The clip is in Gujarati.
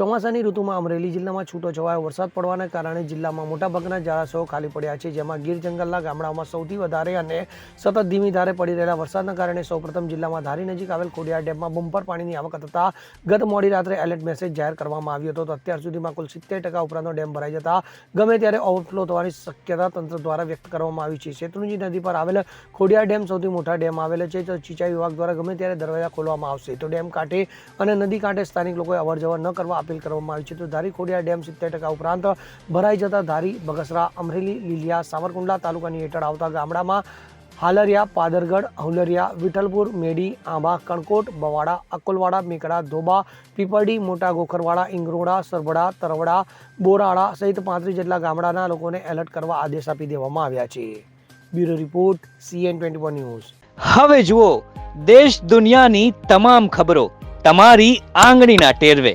ચોમાસાની ઋતુમાં અમરેલી જિલ્લામાં છૂટો છવાયો વરસાદ પડવાના કારણે જિલ્લામાં મોટાભાગના જળાશયો ખાલી પડ્યા છે, જેમાં ગીર જંગલના ગામડાઓમાં સૌથી વધારે અને સતત ધીમી ધારે પડી રહેલા વરસાદના કારણે સૌપ્રથમ જિલ્લામાં ધારી નજીક આવેલ ખોડિયાર ડેમમાં બમ્પર પાણીની આવક થતા ગત મોડી રાત્રે એલર્ટ મેસેજ જાહેર કરવામાં આવ્યો હતો. તો અત્યાર સુધીમાં કુલ સિત્તેર ટકા ઉપરાંતનો ડેમ ભરાઈ જતા ગમે ત્યારે ઓવરફ્લો થવાની શક્યતા તંત્ર દ્વારા વ્યક્ત કરવામાં આવી છે. શેત્રુંજી નદી પર આવેલ ખોડિયાર ડેમ સૌથી મોટા ડેમ આવેલો છે, તો સિંચાઈ વિભાગ દ્વારા ગમે ત્યારે દરવાજા ખોલવામાં આવશે. તો ડેમ કાંઠે અને નદી કાંઠે સ્થાનિક લોકોએ અવરજવર ન કરવા અપીલ કરવામાં આવી છે. તો ધારી ખોડિયા ડેમ સિત્તેર ટકા ઉપરાંત ભરાઈ જતા ધારી બગસરા અમરેલી લીલિયા સાવરકુંડલા તાલુકાની હેઠળ આવતા ગામડામાં હાલરિયા, પાદરગઢ હૌલરિયા વિઠ્ઠલપુર, મેડી, આંબા, કણકોટ, બવાડા અકોલવાડા મેકડા, ધોબા, પીપરડી, મોટા ગોખરવાડા, ઇંગરોડા સરવડા તરવડા, બોરાળા સહિત પાંત્રીસ જેટલા ગામડાના લોકોને એલર્ટ કરવા આદેશ આપી દેવામાં આવ્યા છે. Bureau report, CN twenty news. હવે જુઓ, દેશ દુનિયાની તમામ ખબરો તમારી આંગળીના ટેરવે.